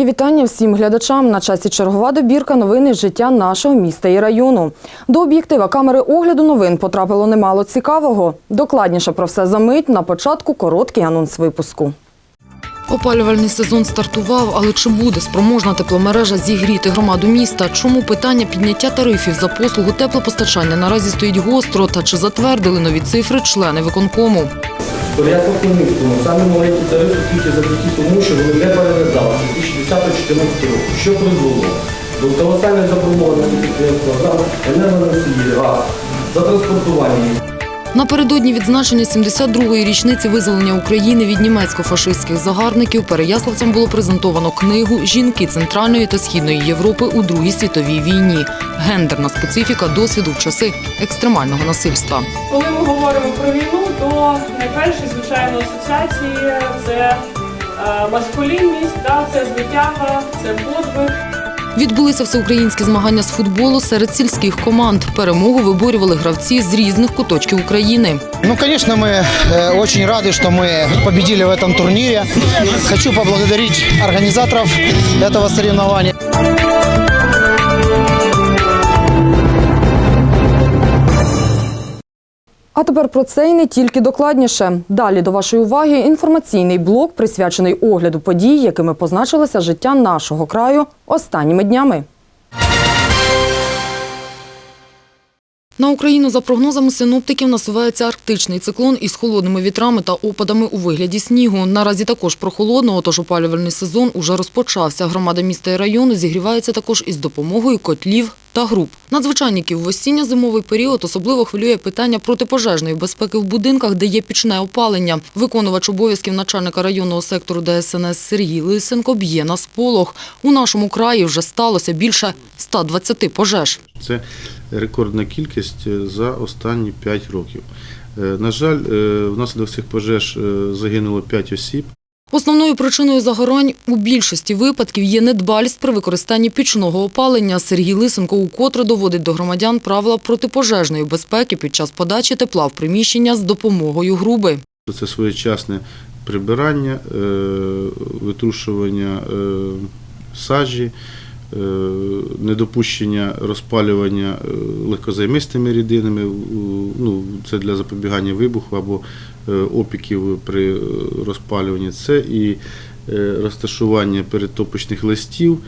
Мої вітання всім глядачам. На часі чергова добірка новини життя нашого міста і району. До об'єктива камери огляду новин потрапило немало цікавого. Докладніше про все за мить. На початку короткий анонс випуску. Опалювальний сезон стартував, але чи буде спроможна тепломережа зігріти громаду міста? Чому питання підняття тарифів за послугу теплопостачання наразі стоїть гостро? Та чи затвердили нові цифри члени виконкому? Порядку Хмельницькому саме маленькі тарифи тільки завдяки тому, що вони не переглядали з 2010-2014 року, що призвело до колосальної заборгованості підприємства за енергоносії, газ, за транспортування. Напередодні відзначення 72-ї річниці визволення України від німецько-фашистських загарбників переяславцям було презентовано книгу Жінки Центральної та Східної Європи у Другій світовій війні. Гендерна специфіка досвіду в часи екстремального насильства. Коли ми говоримо про війну, то найперші, звичайно, асоціації це е, маскулінність, да, це звитяга, це подвиг. Відбулися всеукраїнські змагання з футболу серед сільських команд. Перемогу виборювали гравці з різних куточків України. Ну, конечно, мы э, очень рады, что мы победили в этом турнире. Хочу поблагодарить организаторов этого соревнования. А тепер про це і не тільки докладніше. Далі до вашої уваги інформаційний блок, присвячений огляду подій, якими позначилося життя нашого краю останніми днями. На Україну, за прогнозами синоптиків, насувається арктичний циклон із холодними вітрами та опадами у вигляді снігу. Наразі також прохолодно, тож опалювальний сезон уже розпочався. Громада міста і району зігрівається також із допомогою котлів та груп. Надзвичайників в осінньо-зимовий період особливо хвилює питання протипожежної безпеки в будинках, де є пічне опалення. Виконувач обов'язків начальника районного сектору ДСНС Сергій Лисенко б'є на сполох. У нашому краї вже сталося більше 120 пожеж. Це рекордна кількість е, за останні 5 років. Е, На жаль, е, внаслідок цих пожеж загинуло 5 осіб. Основною причиною загорань у більшості випадків є недбалість при використанні пічного опалення. Сергій Лисенко укотре доводить до громадян правила протипожежної безпеки під час подачі тепла в приміщення з допомогою груби. Це своєчасне прибирання, витрушування сажі, недопущення розпалювання е, легкозаймистими рідинами. Ну, це для запобігання вибуху або е, опіків при е, розпалюванні. Це і е, розташування передтопочних листів.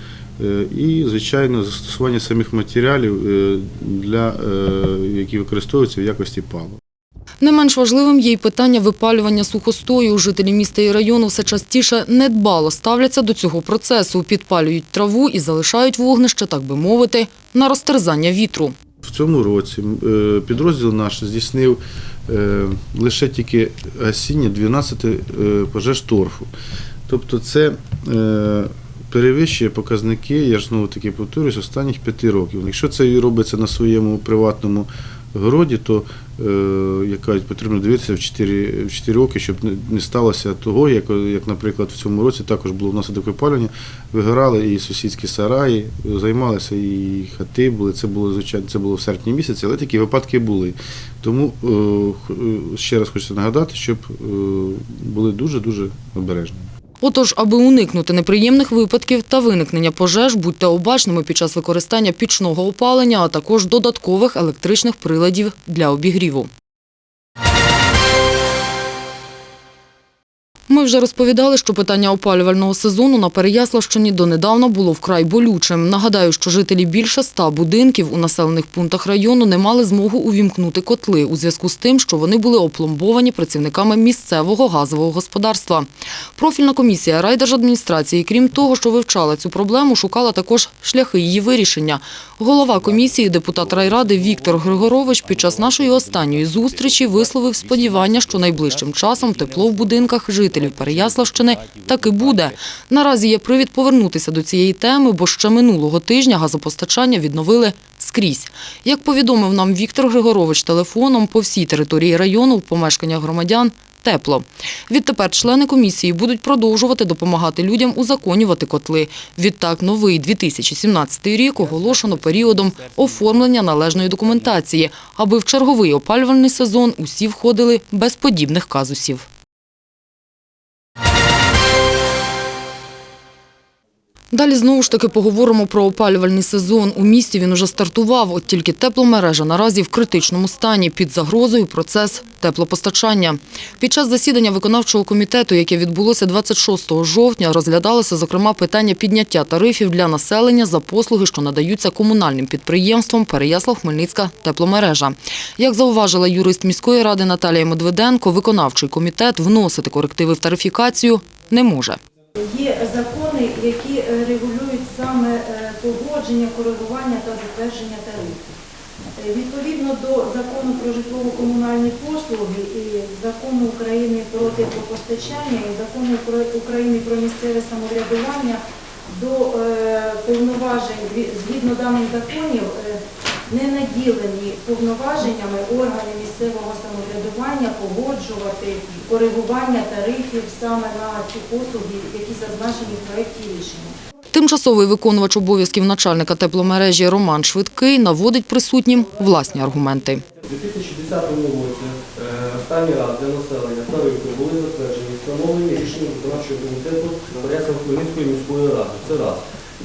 е, І, звичайно, застосування самих матеріалів, е, для, е, які використовуються в якості палива. Не менш важливим є й питання випалювання сухостою. Жителі міста і району все частіше недбало ставляться до цього процесу, підпалюють траву і залишають вогнище, так би мовити, на розтерзання вітру. В цьому році е, підрозділ наш здійснив е, лише тільки гасіння 12 е, пожеж торфу. Тобто це перевищує показники, я ж знову таки повторюсь, останніх п'яти років. Якщо це робиться на своєму приватному городі, то е, як кажуть, потрібно дивитися в 4, в 4 роки, щоб не- сталося того, як, як, наприклад, в цьому році також було внаслідок випалювання, вигорали і сусідські сараї, займалися і хати були. Це було звичайно, це було в серпні місяці, але такі випадки були. Тому е, е, ще раз хочу нагадати, щоб були дуже дуже обережні. Отож, аби уникнути неприємних випадків та виникнення пожеж, будьте обачними під час використання пічного опалення, а також додаткових електричних приладів для обігріву. Ми вже розповідали, що питання опалювального сезону на Переяславщині донедавна було вкрай болючим. Нагадаю, що жителі більше ста будинків у населених пунктах району не мали змогу увімкнути котли у зв'язку з тим, що вони були опломбовані працівниками місцевого газового господарства. Профільна комісія райдержадміністрації, крім того, що вивчала цю проблему, шукала також шляхи її вирішення. Голова комісії, депутат райради Віктор Григорович під час нашої останньої зустрічі висловив сподівання, що найближчим часом тепло в будинках жителів Переяславщини таки буде. Наразі є привід повернутися до цієї теми, бо ще минулого тижня газопостачання відновили скрізь. Як повідомив нам Віктор Григорович телефоном, по всій території району в помешканнях громадян тепло. Відтепер члени комісії будуть продовжувати допомагати людям узаконювати котли. Відтак, новий 2017 рік оголошено періодом оформлення належної документації, аби в черговий опалювальний сезон усі входили без подібних казусів. Далі знову ж таки поговоримо про опалювальний сезон. У місті він уже стартував, от тільки тепломережа наразі в критичному стані під загрозою процес теплопостачання. Під час засідання виконавчого комітету, яке відбулося 26 жовтня, розглядалося зокрема питання підняття тарифів для населення за послуги, що надаються комунальним підприємством Переяслав-Хмельницька тепломережа. Як зауважила юрист міської ради Наталія Медведенко, виконавчий комітет вносити корективи в тарифікацію не може. Є закони, які е, регулюють саме е, погодження, коригування та затвердження тарифів. Е, Відповідно до закону про житлово-комунальні послуги і закону України про теплопостачання і закону України про місцеве самоврядування до повноважень згідно даних законів не наділені повноваженнями органи місцевого самоврядування погоджувати коригування тарифів саме на ці послуги, які зазначені в проєкті рішення. Тимчасовий виконувач обов'язків начальника тепломережі Роман Швидкий наводить присутнім власні аргументи. У 2010 році е, останній раз для населення тарифи були затверджені, встановлені рішенням виконавчого комітету Хмельницької міської ради. Це раз. У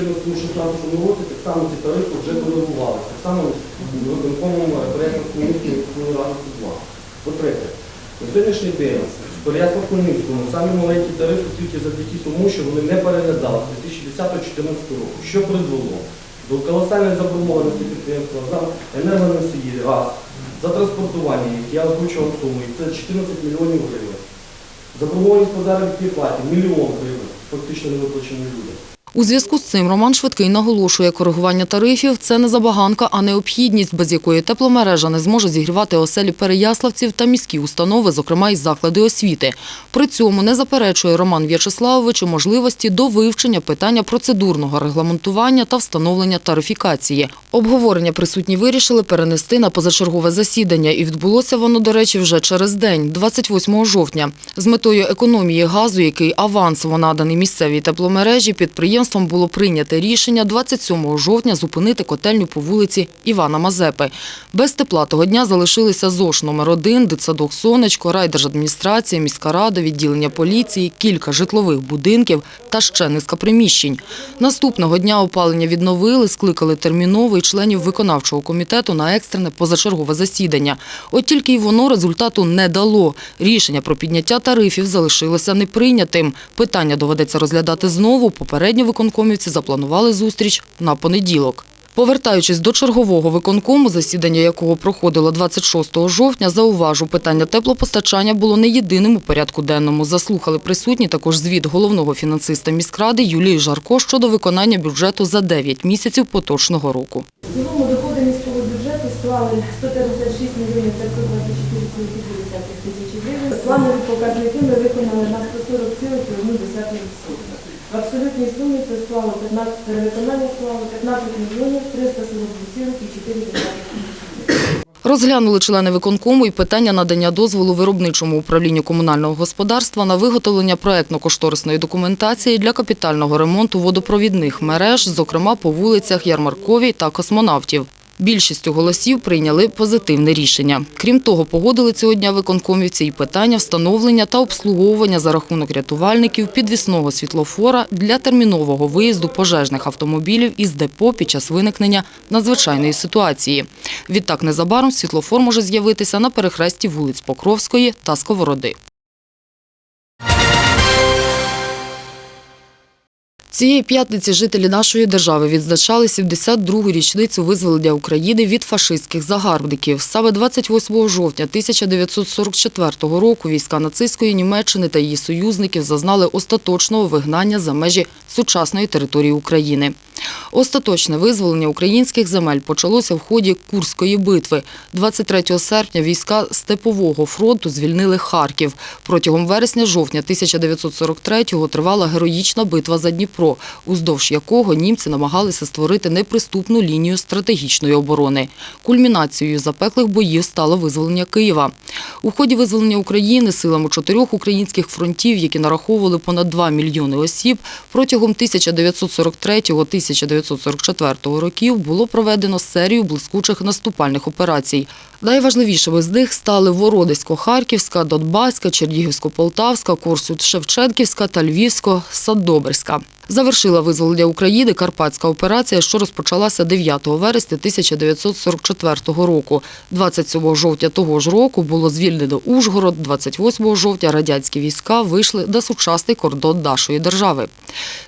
2014-2016 році так само ці тарифи вже коригувалися. Так само виконкомом Борясів Хмельницької міської ради це два. По-третє, на сьогоднішній день в Хмельницькому самі маленькі тарифи тільки завдяки тому, що вони не переглядали з 2010-2014 року. Що призвело? До колосальної заборгованості підприємства за енергоносії, раз, за транспортування, їх, я озвучував суму, це 14 мільйонів гривень. Заборгованість по заробітній платі мільйон гривень, фактично не виплачені людям. У зв'язку з цим Роман Швидкий наголошує, коригування тарифів – це не забаганка, а необхідність, без якої тепломережа не зможе зігрівати оселі переяславців та міські установи, зокрема і заклади освіти. При цьому не заперечує Роман В'ячеславович можливості до вивчення питання процедурного регламентування та встановлення тарифікації. Обговорення присутні вирішили перенести на позачергове засідання, і відбулося воно, до речі, вже через день, 28 жовтня. З метою економії газу, який авансово наданий місцевій тепломережі, підприємством було прийнято рішення 27 жовтня зупинити котельню по вулиці Івана Мазепи. Без тепла того дня залишилися ЗОШ номер 1 дитсадок «Сонечко», райдержадміністрація, міська рада, відділення поліції, кілька житлових будинків та ще низка приміщень. Наступного дня опалення відновили, скликали терміново і членів виконавчого комітету на екстрене позачергове засідання. От тільки й воно результату не дало. Рішення про підняття тарифів залишилося неприйнятим. Питання доведеться розглядати знову. Попередньо виконкомівці запланували зустріч на понеділок. Повертаючись до чергового виконкому, засідання якого проходило 26 жовтня, зауважу, питання теплопостачання було не єдиним у порядку денному. Заслухали присутні також звіт головного фінансиста міськради Юлії Жарко щодо виконання бюджету за 9 місяців поточного року. Доходи міського бюджету склали 156 мільйонів 524,2 тисячі гривень. Планові показники ми виконали на 140,1%. В абсолютній сумі це склало 15, перевиконання склало 15 мільйонів 342,4 тисячі гривень. Розглянули члени виконкому і питання надання дозволу виробничому управлінню комунального господарства на виготовлення проектно-кошторисної документації для капітального ремонту водопровідних мереж, зокрема по вулицях Ярмарковій та Космонавтів. Більшістю голосів прийняли позитивне рішення. Крім того, погодили цього дня виконкомівці і питання встановлення та обслуговування за рахунок рятувальників підвісного світлофора для термінового виїзду пожежних автомобілів із депо під час виникнення надзвичайної ситуації. Відтак незабаром світлофор може з'явитися на перехресті вулиць Покровської та Сковороди. Цієї п'ятниці жителі нашої держави відзначали 72-гу річницю визволення України від фашистських загарбників. Саме 28 жовтня 1944 року війська нацистської Німеччини та її союзників зазнали остаточного вигнання за межі сучасної території України. Остаточне визволення українських земель почалося в ході Курської битви. 23 серпня війська Степового фронту звільнили Харків. Протягом вересня-жовтня 1943-го тривала героїчна битва за Дніпро, уздовж якого німці намагалися створити неприступну лінію стратегічної оборони. Кульмінацією запеклих боїв стало визволення Києва. У ході визволення України силами чотирьох українських фронтів, які нараховували понад 2 мільйони осіб, протягом 1943-1944 років було проведено серію блискучих наступальних операцій. Найважливішими з них стали Вородисько-Харківська, Донбаська, Чернігівсько-Полтавська, Корсут-Шевченківська та Львівсько-Садобрська. Завершила визволення України Карпатська операція, що розпочалася 9 вересня 1944 року. 27 жовтня того ж року було звільнено Ужгород, 28 жовтня радянські війська вийшли на сучасний кордон нашої держави.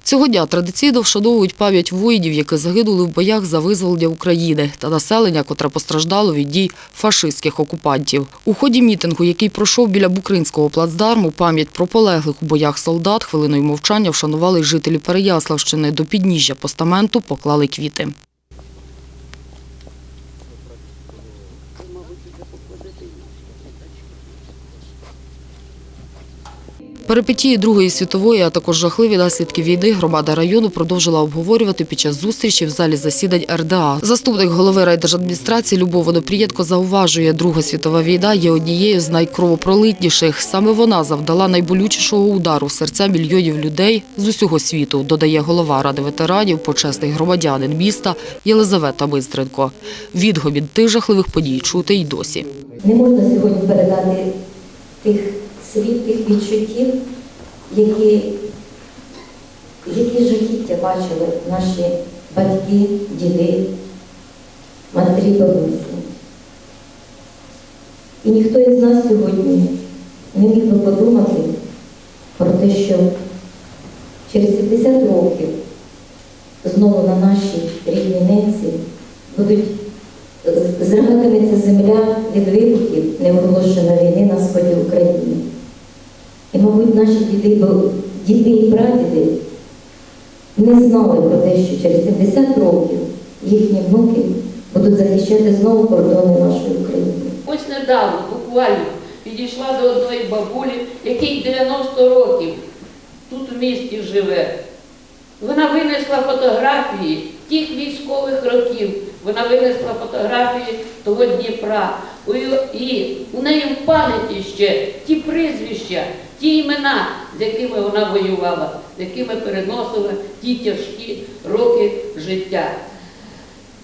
Цього дня традиційно вшановують пам'ять воїнів, які загинули в боях за визволення України та населення, котре постраждало від дій фашистських окупантів. У ході мітингу, який пройшов біля Букринського плацдарму, пам'ять про полеглих у боях солдат хвилиною мовчання вшанували жителі Переяславщини. До підніжжя постаменту поклали квіти. Перипетії Другої світової, а також жахливі наслідки війни громада району продовжила обговорювати під час зустрічі в залі засідань РДА. Заступник голови райдержадміністрації Любов Водоприєдко зауважує, Друга світова війна є однією з найкровопролитніших. Саме вона завдала найболючішого удару в серця мільйонів людей з усього світу, додає голова ради ветеранів, почесний громадянин міста Єлизавета Бистренко. Відгомін тих жахливих подій чути й досі. Не можна сьогодні передати тих слів, тих відчуттів, які, які жахіття бачили наші батьки, діди, матері, бабусі. І ніхто із нас сьогодні не міг би подумати про те, що через 70 років знову на нашій рідній ненці будуть зрагатиметься земля від вибухів неоголошеної війни на сході України. І, мабуть, наші діди, бо діди і прадіди не знали про те, що через 70 років їхні внуки будуть захищати знову кордони нашої України. Ось недавно, буквально, підійшла до одної бабулі, якій 90 років тут у місті живе. Вона винесла фотографії тих військових років. Вона винесла фотографії того Дніпра. І у неї в пам'яті ще ті прізвища, ті імена, з якими вона воювала, з якими переносила ті тяжкі роки життя.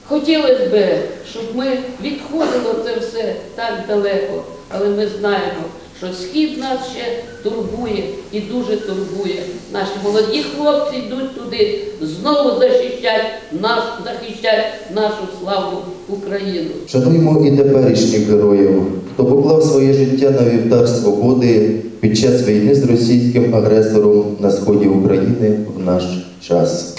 Хотілося б, щоб ми відходило це все так далеко, але ми знаємо, що схід нас ще турбує і дуже турбує. Наші молоді хлопці йдуть туди, знову захищать наш, захищать нашу славну Україну. Шануємо і теперішніх героїв, хто поклав своє життя на вівтар свободи під час війни з російським агресором на сході України в наш час.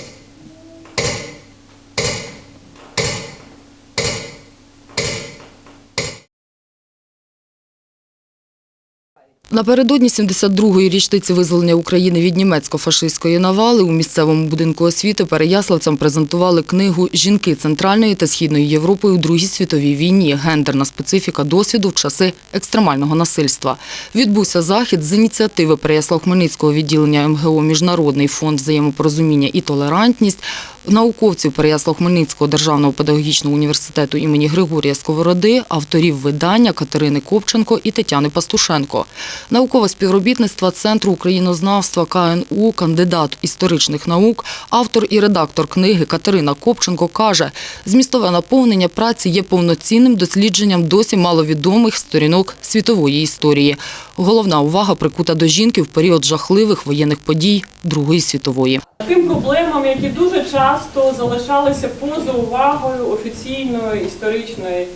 Напередодні 72-ї річниці визволення України від німецько-фашистської навали у місцевому будинку освіти переяславцям презентували книгу «Жінки Центральної та Східної Європи у Другій світовій війні. Гендерна специфіка досвіду в часи екстремального насильства». Відбувся захід з ініціативи Переяслав-Хмельницького відділення МГО «Міжнародний фонд взаємопорозуміння і толерантність», науковців Переяслав-Хмельницького державного педагогічного університету імені Григорія Сковороди, авторів видання Катерини Копченко і Тетяни Пастушенко. Наукове співробітництво Центру українознавства КНУ, кандидат історичних наук, автор і редактор книги Катерина Копченко каже, змістове наповнення праці є повноцінним дослідженням досі маловідомих сторінок світової історії. Головна увага прикута до жінки в період жахливих воєнних подій Другої світової. Тим проблемам, які дуже часто залишалися поза увагою офіційної історичної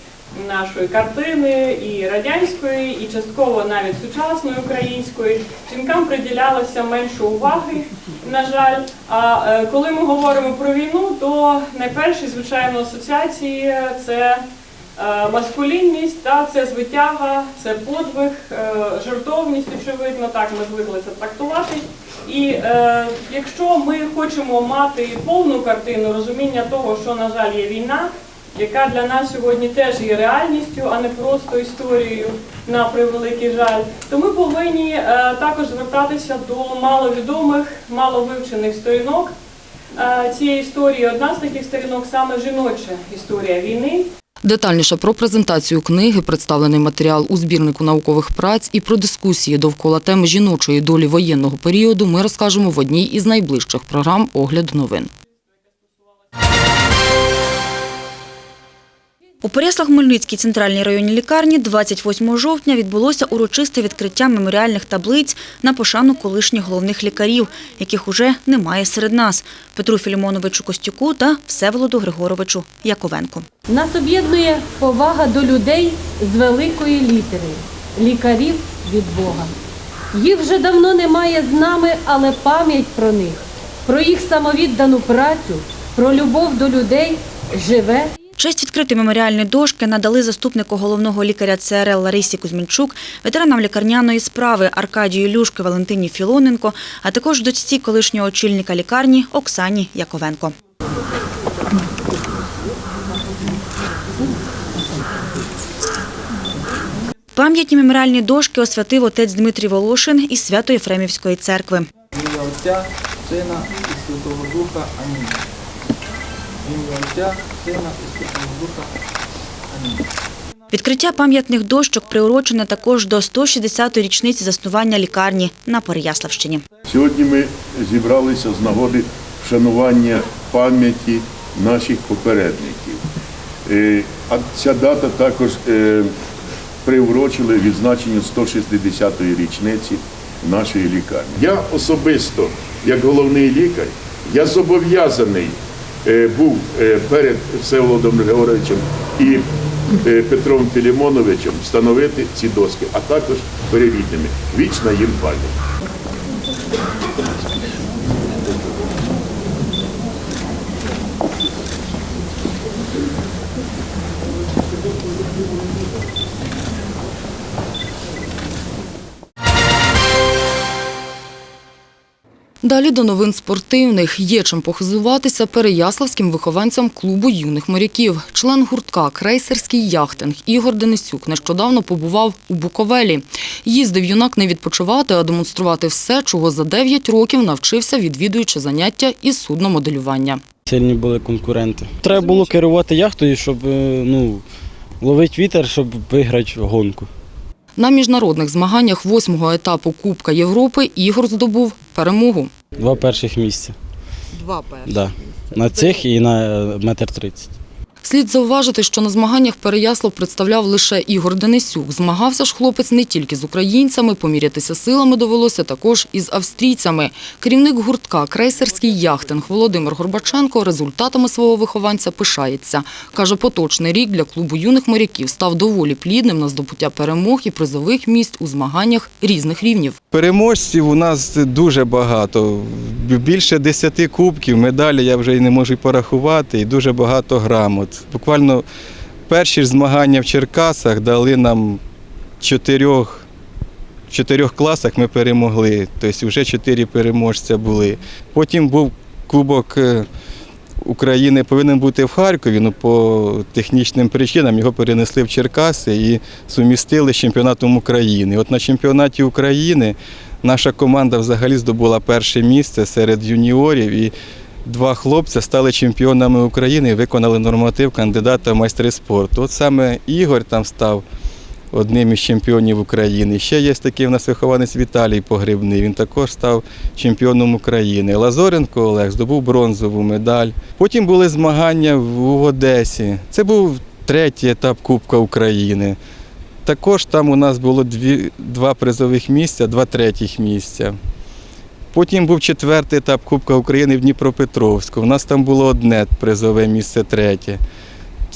нашої картини, і радянської, і частково навіть сучасної української, жінкам приділялося менше уваги, на жаль. А е, коли ми говоримо про війну, то найперші, звичайно, асоціації це е, маскулінність, та це звитяга, це подвиг, е, жертовність, очевидно, так ми звикли це трактувати. І е, якщо ми хочемо мати повну картину розуміння того, що на жаль є війна, яка для нас сьогодні теж є реальністю, а не просто історією на превеликий жаль, то ми повинні е, також звертатися до маловідомих, маловивчених сторінок е, цієї історії. Одна з таких сторінок саме жіноча історія війни. Детальніше про презентацію книги, представлений матеріал у збірнику наукових праць і про дискусії довкола теми жіночої долі воєнного періоду ми розкажемо в одній із найближчих програм «Огляд новин». У Переяслав-Хмельницькій центральній районній лікарні 28 жовтня відбулося урочисте відкриття меморіальних таблиць на пошану колишніх головних лікарів, яких уже немає серед нас – Петру Філімоновичу Костюку та Всеволоду Григоровичу Яковенку. Нас об'єднує повага до людей з великої літери лікарів від Бога. Їх вже давно немає з нами, але пам'ять про них, про їх самовіддану працю, про любов до людей живе. Честь відкрити меморіальні дошки надали заступнику головного лікаря ЦРЛ Ларисі Кузьмінчук, ветеранам лікарняної справи Аркадію Люшки Валентині Філоненко, а також дочці колишнього очільника лікарні Оксані Яковенко. Пам'ятні меморіальні дошки освятив отець Дмитрій Волошин із Свято-Єфремівської церкви. ім'я Отця, Сина і Святого Духа. Амінь. Ім'я Отця, Сина і Святого Духа. Амінь. Відкриття пам'ятних дощок приурочене також до 160-ї річниці заснування лікарні на Переяславщині. Сьогодні ми зібралися з нагоди вшанування пам'яті наших попередників. Е, А ця дата також е, приурочили відзначенню 160-ї річниці нашої лікарні. Я особисто, як головний лікар, я зобов'язаний був е, перед Всеволодом Григоровичем і е, Петром Філімоновичем встановити ці доски, а також перевідними. Вічна їм пам'ять. Далі до новин спортивних. Є чим похизуватися переяславським вихованцям клубу юних моряків. Член гуртка «Крейсерський яхтинг» Ігор Денисюк нещодавно побував у Буковелі. Їздив юнак не відпочивати, а демонструвати все, чого за 9 років навчився, відвідуючи заняття із судномоделювання. Сильні були конкуренти. Треба було керувати яхтою, щоб е, ну, ловити вітер, щоб виграти гонку. На міжнародних змаганнях восьмого етапу Кубка Європи Ігор здобув перемогу. Два перших місця. Два перші. Да. На цих і на е, метр тридцять. Слід зауважити, що на змаганнях Переяслав представляв лише Ігор Денисюк. Змагався ж хлопець не тільки з українцями, помірятися силами довелося також із австрійцями. Керівник гуртка «Крейсерський яхтинг» Володимир Горбаченко результатами свого вихованця пишається. Каже, поточний рік для клубу юних моряків став доволі плідним на здобуття перемог і призових місць у змаганнях різних рівнів. Переможців у нас дуже багато. Більше десяти кубків, медалі я вже й не можу порахувати, і дуже багато грамот. Буквально перші змагання в Черкасах дали нам чотирьох, в чотирьох класах ми перемогли. Тобто вже чотири переможця були. Потім був Кубок е, України повинен бути в Харкові, але по технічним причинам його перенесли в Черкаси і сумістили з чемпіонатом України. От на чемпіонаті України наша команда взагалі здобула перше місце серед юніорів. І два хлопця стали чемпіонами України і виконали норматив кандидата в майстри спорту. От саме Ігор там став одним із чемпіонів України. Ще є такий в нас вихованець Віталій Погребний. Він також став чемпіоном України. Лазоренко Олег здобув бронзову медаль. Потім були змагання в Одесі. Це був третій етап Кубка України. Також там у нас було дві, два призових місця, два третіх місця. Потім був четвертий етап Кубка України в Дніпропетровську. У нас там було одне призове місце третє.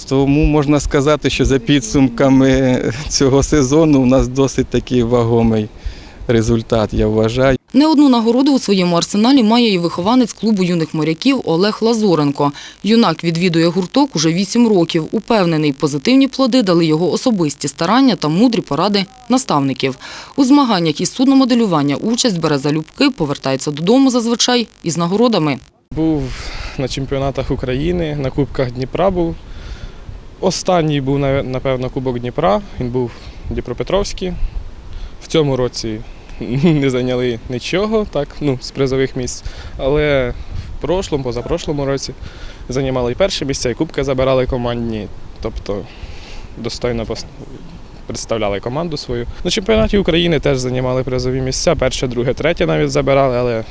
Тому можна сказати, що за підсумками цього сезону у нас досить такий вагомий результат, я вважаю. Не одну нагороду у своєму арсеналі має і вихованець клубу юних моряків Олег Лазоренко. Юнак відвідує гурток уже 8 років. Упевнений, позитивні плоди дали його особисті старання та мудрі поради наставників. У змаганнях із судномоделювання участь бере залюбки, повертається додому зазвичай із нагородами. Був на чемпіонатах України, на Кубках Дніпра був. Останній був, напевно, Кубок Дніпра. Він був Дніпропетровський. В цьому році не зайняли нічого, так, ну, з призових місць. Але в прошлому, позапрошлому році займали і перші місця, і кубки забирали командні. Тобто достойно представляли команду свою. На чемпіонаті України теж займали призові місця. Перше, друге, третє навіть забирали, але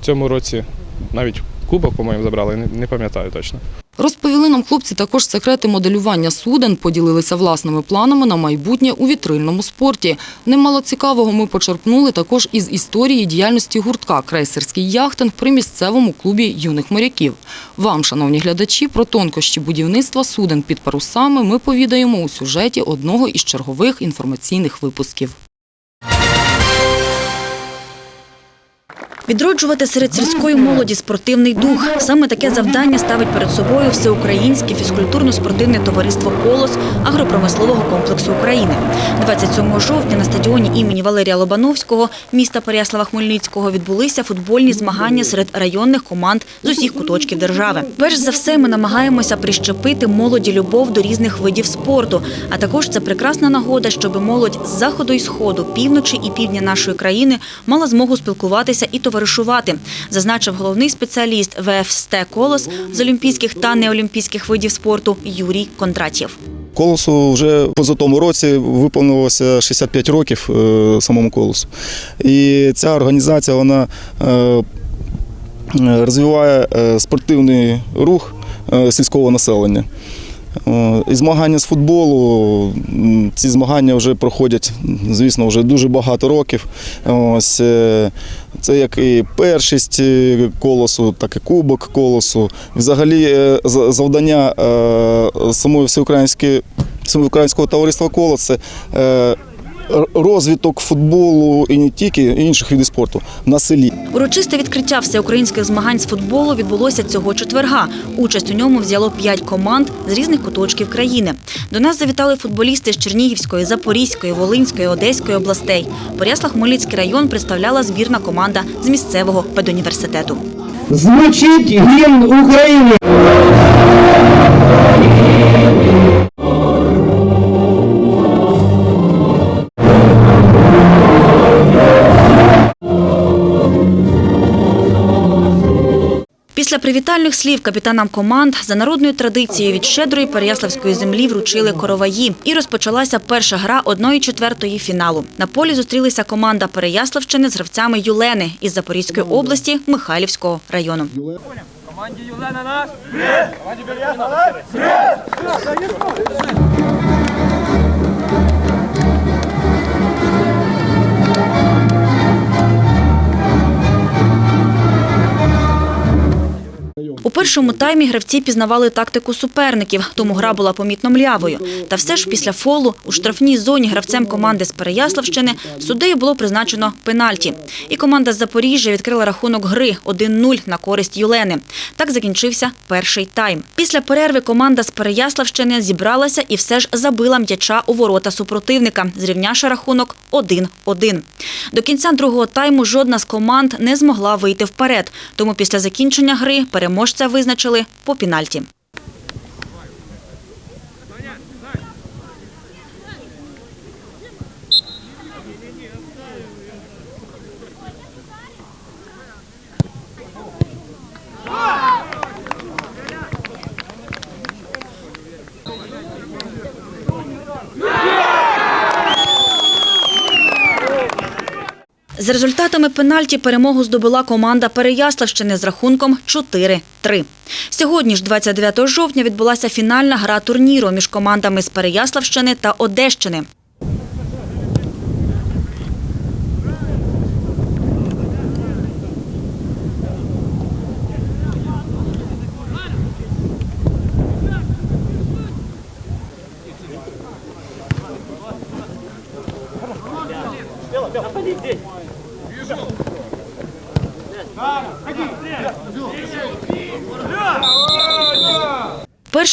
в цьому році навіть кубок, по-моєму, забрали, не пам'ятаю точно. Розповіли нам хлопці також секрети моделювання суден, поділилися власними планами на майбутнє у вітрильному спорті. Немало цікавого ми почерпнули також із історії діяльності гуртка «Крейсерський яхтинг» при місцевому клубі юних моряків. Вам, шановні глядачі, про тонкощі будівництва суден під парусами ми повідаємо у сюжеті одного із чергових інформаційних випусків. Відроджувати серед сільської молоді спортивний дух. Саме таке завдання ставить перед собою Всеукраїнське фізкультурно-спортивне товариство «Колос» агропромислового комплексу України. 27 жовтня на стадіоні імені Валерія Лобановського міста Переяслава-Хмельницького відбулися футбольні змагання серед районних команд з усіх куточків держави. Перш за все, ми намагаємося прищепити молоді любов до різних видів спорту. А також це прекрасна нагода, щоб молодь з заходу і сходу, півночі і півдня нашої країни мала змогу спілкуватися і товаришувати, зазначив головний спеціаліст ВФСТ «Колос» з олімпійських та неолімпійських видів спорту Юрій Кондратєв. Колосу вже в позатому році виповнилося 65 років е, самому колосу. І ця організація вона е, розвиває е, спортивний рух сільського населення. Е, І змагання з футболу, ці змагання вже проходять, звісно, вже дуже багато років. Ось, е, це як і першість е, колосу, так і кубок колосу. Взагалі завдання самої всеукраїнської всеукраїнського товариства колос це розвиток футболу і не тільки і інших видів спорту на селі. Урочисте відкриття всеукраїнських змагань з футболу відбулося цього четверга. Участь у ньому взяло п'ять команд з різних куточків країни. До нас завітали футболісти з Чернігівської, Запорізької, Волинської, Одеської областей. Поряслав-Хмельницький район представляла збірна команда з місцевого педуніверситету. Звучить гімн України. Після привітальних слів капітанам команд за народною традицією від щедрої переяславської землі вручили короваї. І розпочалася перша гра 1-4 фіналу. На полі зустрілися команда Переяславщини з гравцями Юлени із Запорізької області Михайлівського району. Команді Юлена наш. Першому таймі гравці пізнавали тактику суперників, тому гра була помітно млявою. Та все ж після фолу у штрафній зоні гравцем команди з Переяславщини суддею було призначено пенальті. І команда з Запоріжжя відкрила рахунок гри 1-0 на користь Юлени. Так закінчився перший тайм. Після перерви команда з Переяславщини зібралася і все ж забила м'яча у ворота супротивника, зрівнявши рахунок 1-1. До кінця другого тайму жодна з команд не змогла вийти вперед, тому після закінчення гри переможця визначили по пенальті. З результатами пенальті перемогу здобула команда Переяславщини з рахунком 4-3. Сьогодні ж, 29 жовтня, відбулася фінальна гра турніру між командами з Переяславщини та Одещини.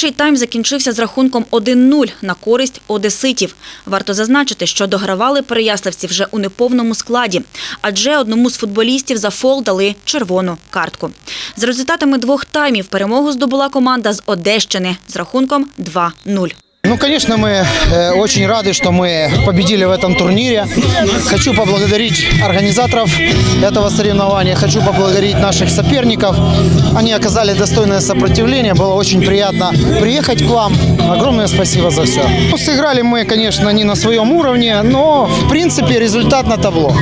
Перший тайм закінчився з рахунком 1-0 на користь одеситів. Варто зазначити, що догравали переяславці вже у неповному складі, адже одному з футболістів за фол дали червону картку. За результатами двох таймів перемогу здобула команда з Одещини з рахунком 2-0. Ну, конечно, мы э, очень рады, что мы победили в этом турнире. Хочу поблагодарить организаторов этого соревнования, хочу поблагодарить наших соперников. Они оказали достойное сопротивление, было очень приятно приехать к вам. Огромное спасибо за все. Ну, сыграли мы, конечно, не на своем уровне, но, в принципе, результат на табло.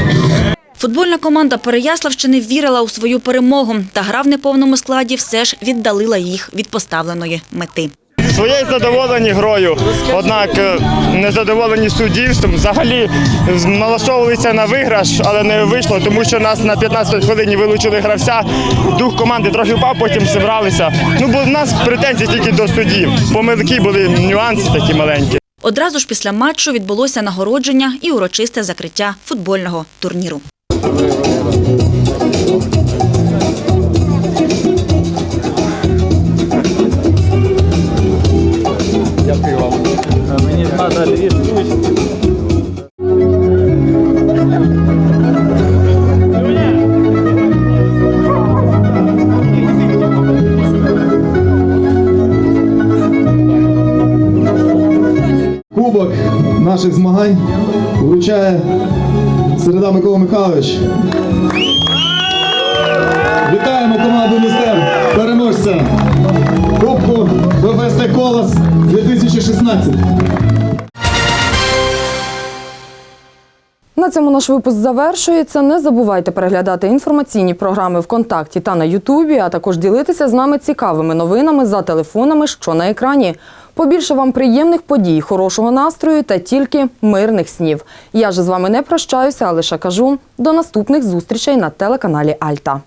Футбольна команда Переяславщини вірила у свою перемогу та гра в неповному складі все ж віддалила їх від поставленої мети. Своєю задоволені грою, однак е, незадоволені суддівством. Взагалі налаштовувалися на виграш, але не вийшло, тому що нас на 15 хвилині вилучили гравця. Дух команди трохи впав, потім зібралися. Ну бо в нас претензії тільки до суддів. Помилки були нюанси такі маленькі. Одразу ж після матчу відбулося нагородження і урочисте закриття футбольного турніру. Мені треба дві штучки. Кубок наших змагань вручає Середа Микола Михайлович. Вітаємо 2016. На цьому наш випуск завершується. Не забувайте переглядати інформаційні програми ВКонтакті та на Ютубі, а також ділитися з нами цікавими новинами за телефонами, що на екрані. Побільше вам приємних подій, хорошого настрою та тільки мирних снів. Я ж з вами не прощаюся, а лише кажу до наступних зустрічей на телеканалі Альта.